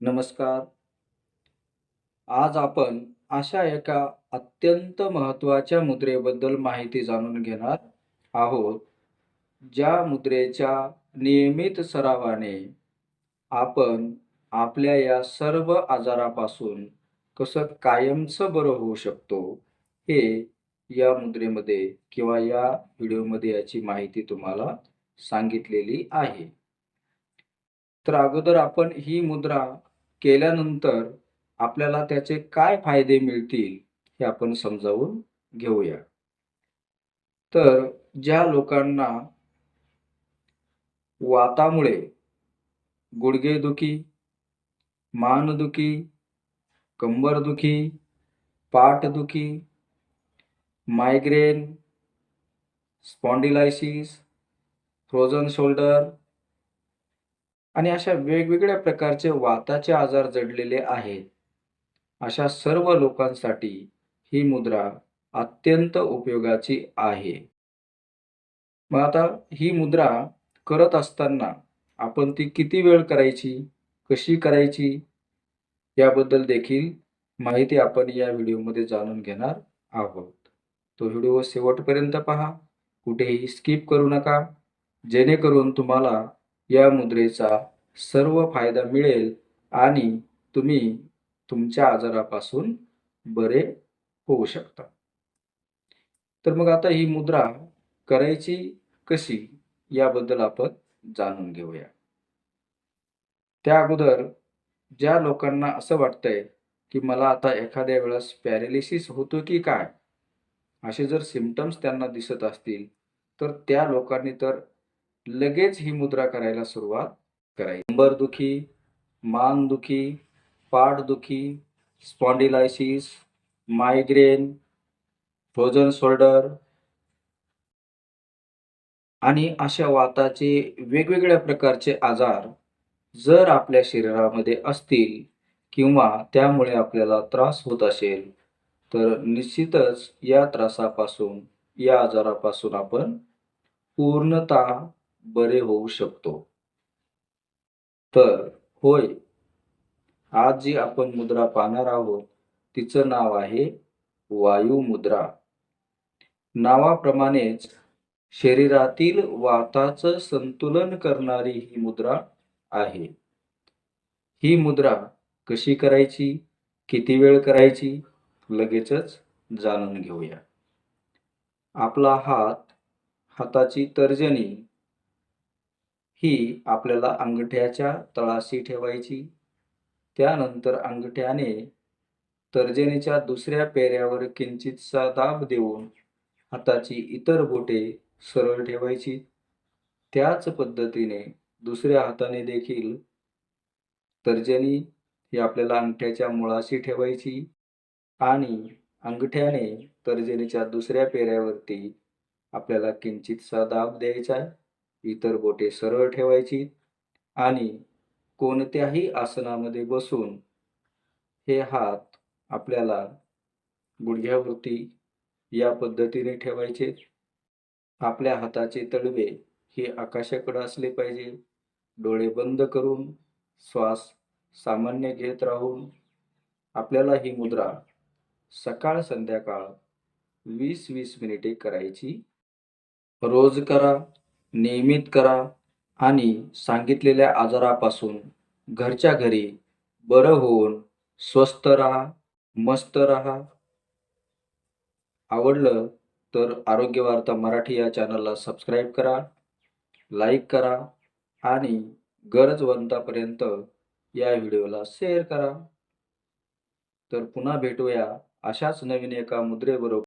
नमस्कार. आज आपण अशा एका अत्यंत महत्त्वाच्या मुद्रेबद्दल माहिती जाणून घेणार आहोत, ज्या मुद्रेच्या नियमित सरावाने आपण आपल्या या सर्व आजारापासून कसं कायमचं बरं होऊ शकतो, हे या मुद्रेमध्ये किंवा या व्हिडिओमध्ये याची माहिती तुम्हाला सांगितलेली आहे. तर अगोदर आपण ही मुद्रा केल्यानंतर आपल्याला त्याचे काय फायदे मिळतील, हे आपण समजावून घेऊया. तर ज्या लोकांना वातामुळे गुडघेदुखी, मानदुखी, कंबरदुखी, पाठदुखी, मायग्रेन, स्पॉन्डिलायसिस, फ्रोझन शोल्डर आणि अशा वेगवेगळ्या प्रकारचे वाताचे आजार जडलेले आहेत. अशा सर्व लोकांसाठी ही मुद्रा अत्यंत उपयोगाची आहे. मग आता ही मुद्रा करत असताना आपण ती किती वेळ करायची, कशी करायची, याबद्दल देखील माहिती आपण या व्हिडिओमध्ये जाणून घेणार आहोत. तो व्हिडिओ शेवटपर्यंत पहा. कुठेही स्किप करू नका. जेणेकरून तुम्हाला या मुद्रेचा सर्व फायदा मिळेल आणि तुम्ही तुमच्या आजारापासून बरे होऊ शकता. तर मग आता ही मुद्रा करायची कशी, याबद्दल आपण जाणून घेऊया. त्या अगोदर ज्या लोकांना असं वाटतंय, की मला आता एखाद्या वेळेस पॅरालिसिस होतो की काय? असे जर सिमटम्स त्यांना दिसत असतील, तर त्या लोकांनी तर लगेच ही मुद्रा करायला सुरुवात करायची. कंबरदुखी, मानदुखी, पाठदुखी, स्पॉन्डिलायसिस, मायग्रेन, फ्रोझन शोल्डर आणि अशा वाताचे वेगवेगळ्या प्रकारचे आजार जर आपल्या शरीरामध्ये असतील किंवा त्यामुळे आपल्याला त्रास होत असेल, तर निश्चितच या त्रासापासून, या आजारापासून आपण पूर्णतः बरे होऊ शकतो. तर होय, आज जी आपण मुद्रा पाहणार आहोत, तिचं नाव आहे वायू मुद्रा. नावाप्रमाणेच शरीरातील वाताचं संतुलन करणारी ही मुद्रा आहे. ही मुद्रा कशी करायची, किती वेळ करायची, लगेचच जाणून घेऊया. आपला हात, हाताची तर्जनी ही आपल्याला अंगठ्याच्या तळाशी ठेवायची. त्यानंतर अंगठ्याने तर्जनीच्या दुसऱ्या पेऱ्यावर किंचितसा दाब देऊन हाताची इतर बोटे सरळ ठेवायची. त्याच पद्धतीने दुसऱ्या हाताने देखील तर्जनी ही आपल्याला अंगठ्याच्या मुळाशी ठेवायची आणि अंगठ्याने तर्जनीच्या दुसऱ्या पेऱ्यावरती आपल्याला किंचितसा दाब द्यायचा. आहे इतर बोटे सरळ ठेवायची आणि कोणत्याही आसनामध्ये बसून हे हात आपल्याला गुडघ्यावरती या पद्धतीने ठेवायचे. आपल्या हाताचे तळवे हे आकाशाकडे असले पाहिजे. डोळे बंद करून श्वास सामान्य घेत राहून आपल्याला ही मुद्रा सकाळ संध्याकाळ वीस वीस मिनिटे करायची. रोज करा, नियमित करा आणि सांगितलेल्या आजारापासून घरच्या घरी बरं होऊन स्वस्थ राहा, मस्त राहा. आवडलं तर आरोग्य वार्ता मराठी या चॅनलला सबस्क्राईब करा, लाईक करा आणि गरजवंतापर्यंत या व्हिडिओला शेअर करा. तर पुन्हा भेटूया अशाच नवीन एका मुद्रेबरोबर.